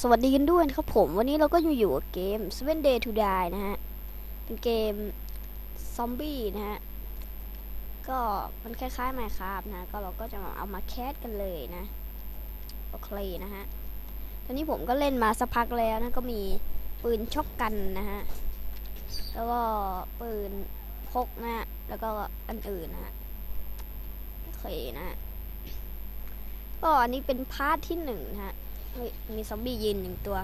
สวัสดีกันด้วยครับผม วันนี้เราก็อยู่อยู่กับเกม Seven Day to Die นะฮะ เป็นเกมซอมบี้นะฮะ ก็มันคล้ายๆ Minecraft นะ ก็เราก็จะมาเอามาแคสกันเลยนะ โอเคนะฮะ ตอนนี้ผมก็เล่นมาสักพักแล้วนะ ก็มีปืนช็อกกันนะฮะ แล้วก็ปืนพกนะฮะ แล้วก็อันอื่นนะฮะ โอเคนะฮะก็อันนี้เป็นพาร์ทที่หนึ่งนะฮะ เฮ้ยมีซอมบี้ยืนหนึ่งตัว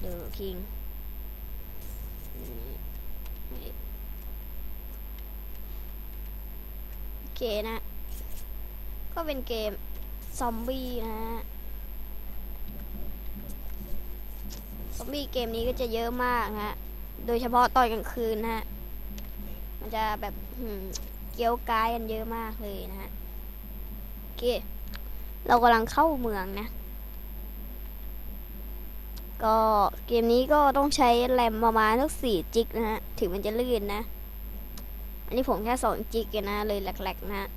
เดอคิงโอเคนะ ก็เป็นเกมซอมบี้นะฮะซอมบี้เกมนี้ก็จะเยอะมากนะฮะ โดยเฉพาะตอนกลางคืนนะฮะ มันจะแบบเกี้ยวกายกันเยอะมากเลยนะฮะ โอเค เรากำลังเข้าเมืองนะ ก็เกมนี้ก็ต้องใช้แรมประมาณสักสี่จิกนะฮะ ถึงมันจะลื่นนะ อันนี้ผมแค่สองจิกนะ เลยแหลกๆนะฮะ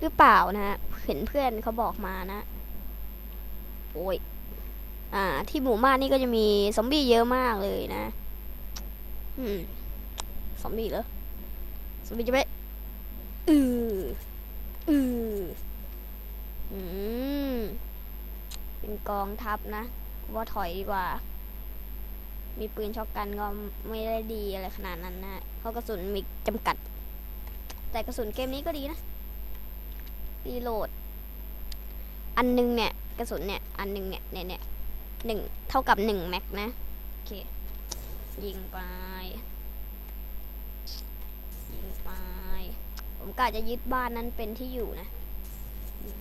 หรือเปล่านะฮะ เห็นเพื่อนเขาบอกมานะ โอ้ย อ่า ที่หมู่บ้านนี่ก็จะมีซอมบี้เยอะมากเลยนะ อืม ซอมบี้เหรอ ซอมบี้จะไปอืออือ อืม เป็นกองทัพนะ ว่าถอยดีกว่า มีปืนช็อกกันก็ไม่ได้ดีอะไรขนาดนั้นนะเพราะกระสุนมีจำกัด แต่กระสุนเกมนี้ก็ดีนะรีโหลด อันหนึงเนี่ย กระสุนเนี่ย อันหนึงเนี่ยเนี่ยเนี่ยหนึ่งเท่ากับหนึ่งแม็กนะ โอเค ยิงไป ยิงไป ผมกะจะยึดบ้านนั้นเป็นที่อยู่นะนี่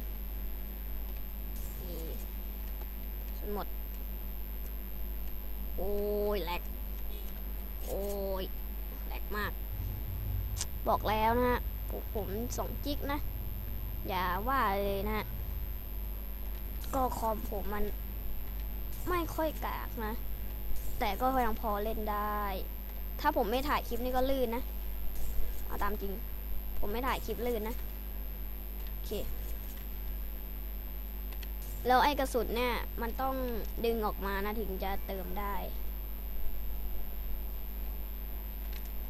ส่วน หมด โอ้ยแหลก โอ้ยแหลกมาก บอกแล้วนะฮะผมสองจิกนะ อย่าว่าเลยนะฮะก็คอมผมมันไม่ค่อยกากนะ แต่ก็ยังพอเล่นได้ ถ้าผมไม่ถ่ายคลิปนี่ก็ลื่นนะ เอาตามจริง ผมไม่ถ่ายคลิปลื่นนะ โอเค แล้วไอ้กระสุนเนี่ย มันต้องดึงออกมานะถึงจะเติมได้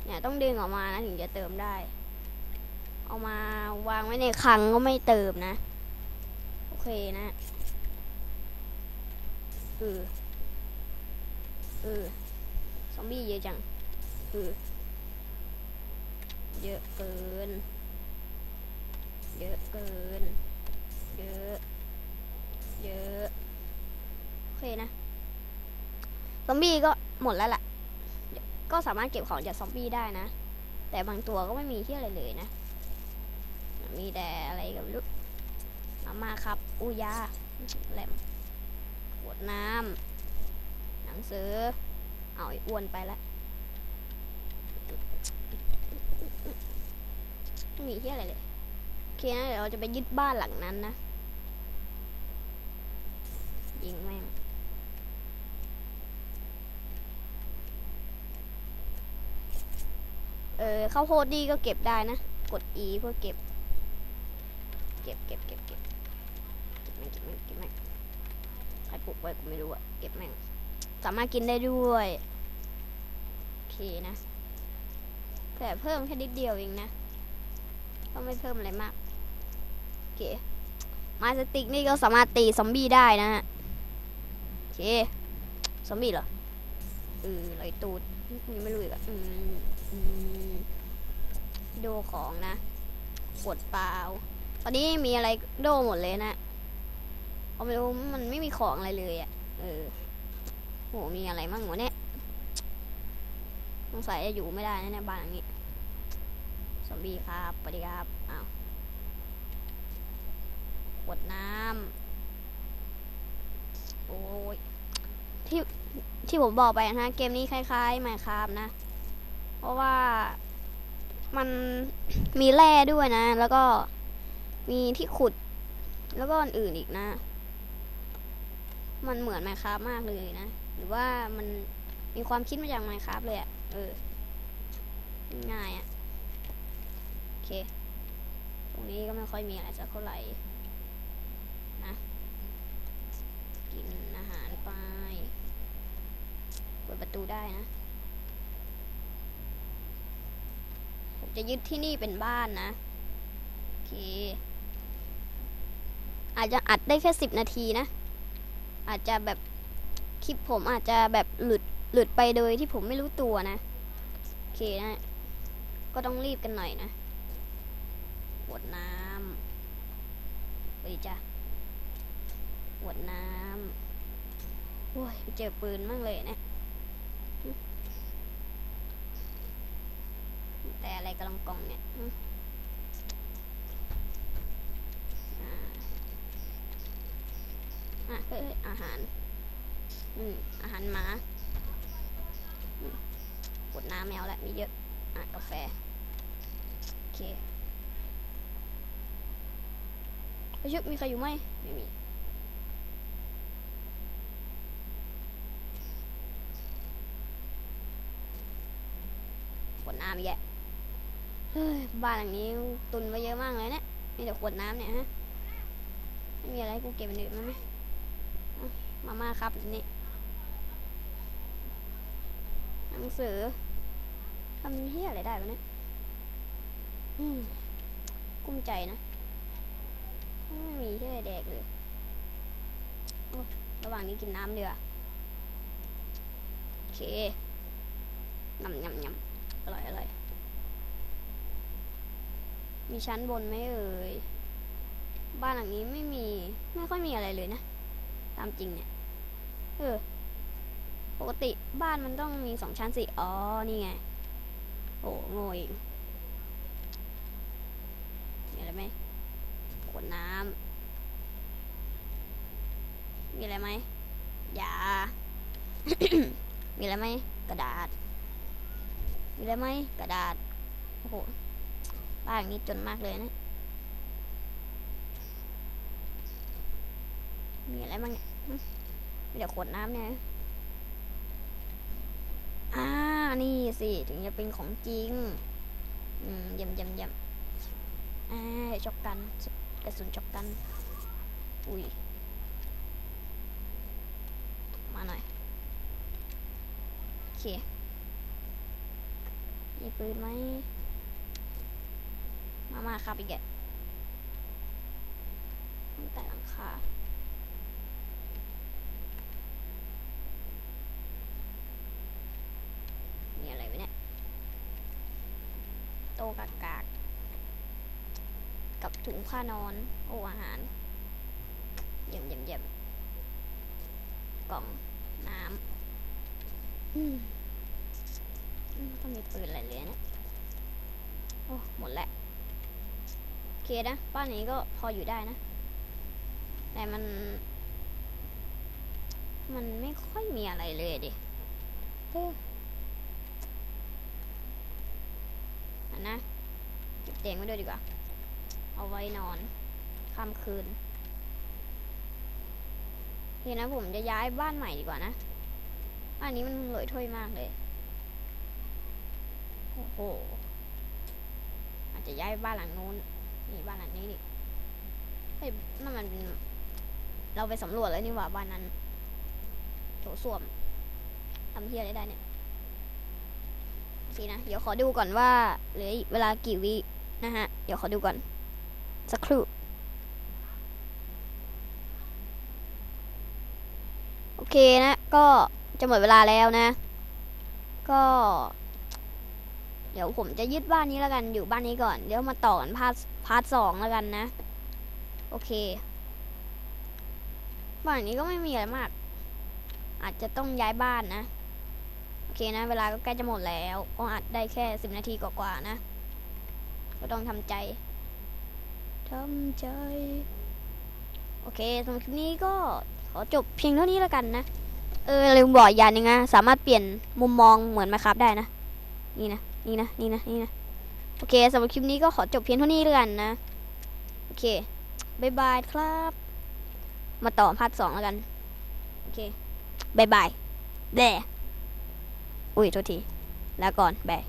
เนี่ยต้องดึงออกมานะถึงจะเติมได้ เอามาวางไว้ในคลังก็ไม่เติมนะ โอเคนะเออเออซอมบี้เยอะจังเออเยอะเกิน เยอะเกิน เยอะ เยอะโอเคนะซอมบี้ก็หมดแล้วล่ะ ก็สามารถเก็บของจากซอมบี้ได้นะ แต่บางตัวก็ไม่มีที่อะไรเลยนะ มีแต่อะไรกับลูกมามาครับ อุยาแหลมขวดน้ำหนังสือ เอาอ้วนไปล้วไม่มีที่อะไรเลย โอเคนะเดี๋ยวเราจะไปยึดบ้านหลังนั้นนะ ยิงแม่ง เออข้าวโพดดีก็เก็บได้นะ กด E เพื่อเก็บ เก็บเก็บเก็บเก็บเก็บแม่งเก็บแม่งเก็บแม่งใครปลูกไว้กูไม่รู้อะเก็บแม่ง สามารถกินได้ด้วยโอเคนะแต่เพิ่มแค่นิดเดียวเองนะก็ไม่เพิ่มอะไรมากโอเคไม้สติกนี่ก็สามารถตีซอมบี้ได้นะฮะโอเคซอมบี้เหรอเออไรตูด ยังไม่รู้อีกอะอืมอืมโดของนะกดเปล่า ตอนนี้มีอะไรโดหมดเลยนะเอาไม่รู้มันไม่มีของอะไรเลยอะเออโหมีอะไรมั่งวะเนี่ยสงสัยจะอยู่ไม่ได้นะเนี่ยบ้านหลังนี้ซอมบีครับสวัสดีครับอ้าวขวดน้ำโอ้ย ที่ที่ผมบอกไปนะฮะเกมนี้คล้ายๆ Minecraft นะ เพราะว่ามันมีแร่ด้วยนะ แล้วก็มีที่ขุด แล้วก็อื่นอีกนะ มันเหมือน Minecraft มากเลยนะ หรือว่ามันมีความคิดมาจาก Minecraft เลยอะเออง่ายอะโอเค ตรงนี้ก็ไม่ค่อยมีอะไรสักเท่าไหร่นะ กินอาหารไปเปิดประตูได้นะ ผมจะยึดที่นี่เป็นบ้านนะ โอเค อาจจะอัดได้แค่สิบนาทีนะ อาจจะแบบคลิปผมอาจจะแบบหลุดหลุดไปโดยที่ผมไม่รู้ตัวนะ โอเคนะ ก็ต้องรีบกันหน่อยนะขวดน้ำเฮ้ยจ้ะขวดน้ำโอ้ยเจอปืนมั่งเลยนะ แต่อะไรกำลังกล่องเนี่ยอะเฮ้ยอาหาร อืมอาหารหมาอืมกดน้ำแมวแหละมีเยอะ อะกาแฟ โอเคเฮ้ยชุบมีใครอยู่ไหมไม่มี ขวดน้ำอีกแยะเฮ้ยบ้านหลังนี้ตุนไว้เยอะมากเลยเนี่ยมีแต่ขวดน้ำเนี่ยฮะไม่มีอะไรให้กูเก็บเป็นอื่นมั้ยไหมามาม่าครับนี่หนังสือทำเฮียอะไรได้วะเนี่ยอืมกุ้มใจนะ ไม่มีที่อะไรแดกเลยระหว่างนี้กินน้ำเดือโอเคยำยำยำ อร่อยอร่อยมีชั้นบนไหมเอ่ย บ้านหลังนี้ไม่มี ไม่ค่อยมีอะไรเลยนะ ตามจริงเนี่ย เออ ปกติบ้านมันต้องมีสองชั้นสิ อ๋อ นี่ไง โอ้โง่เองมีอะไรไหมขวดน้ำ มีอะไรไหมยา มีอะไรไหมกระดาษ อะไรไหมกระดาษ โอ้โห บ้านนี้จนมากเลยนะ มีอะไรบ้างเนี่ยหึมีแต่ขวดน้ำเนี่ย อ่า นี่สิ ถึงจะเป็นของจริง อืมยี่ยมยี่ยมเอ่าช็อกกัน กระสุนช็อกกัน อุ้ย มาหน่อย โอเค มีปืนไหม มามาครับอีกแกะตั้งแต่หลังคามีอะไรไหมเนี่ย โตกากาก กับถุงผ้านอน โอ้อาหาร เยี่ยมเยี่ยมเยี่ยมกล่อง น้ำ ต้องมีปืนอะไรเลยนะโอ้หมดแล้วโอเคนะบ้านนี้ก็พออยู่ได้นะ แต่มัน มันไม่ค่อยมีอะไรเลยดิเอออันนะเก็บเตียงไว้ด้วยดีกว่า เอาไว้นอนค่ำคืนโอเคนะผมจะย้ายบ้านใหม่ดีกว่านะบ้านนี้มันเหลอยถ้วยมากเลย อ้โห อาจจะย้ายบ้านหลังนู้น นี่บ้านหลังนี้ดิเฮ้ยนั่นมันเป็น เราไปสำรวจแล้วนี่ว่าบ้านนั้นโถส้วมทำเพี้ยอะไรได้เนี่ยสินะ เดี๋ยวขอดูก่อนว่าเหลือเวลากี่วินะฮะ เดี๋ยวขอดูก่อน สักครู่ โอเคนะ ก็จะหมดเวลาแล้วนะ ก็ เดี๋ยวผมจะยึดบ้านนี้แล้วกันอยู่บ้านนี้ก่อน เดี๋ยวมาต่อกันพาร์ทพาร์ทสองแล้วกันนะ โอเค บ้านนี้ก็ไม่มีอะไรมาก อาจจะต้องย้ายบ้านนะ โอเคนะ เวลาก็ใกล้จะหมดแล้ว ก็อัดได้แค่สิบนาทีกว่าๆนะ ก็ต้องทำใจทำใจ โอเคสำหรับคลิปนี้ก็ขอจบเพียงเท่านี้แล้วกันนะ เออลืมบอกอย่างนึงนะ สามารถเปลี่ยนมุมมองเหมือนมาครับได้นะ นี่นะ นี่นะนี่นะนี่นะโอเคสำหรับคลิปนี้ก็ขอจบเพียงเท่านี้แล้วกันนะโอเคบายบายครับ มาต่อพาร์ทสองแล้วกันโอเคบายบายแด่อุ้ยโทษที แล้วก่อนบาย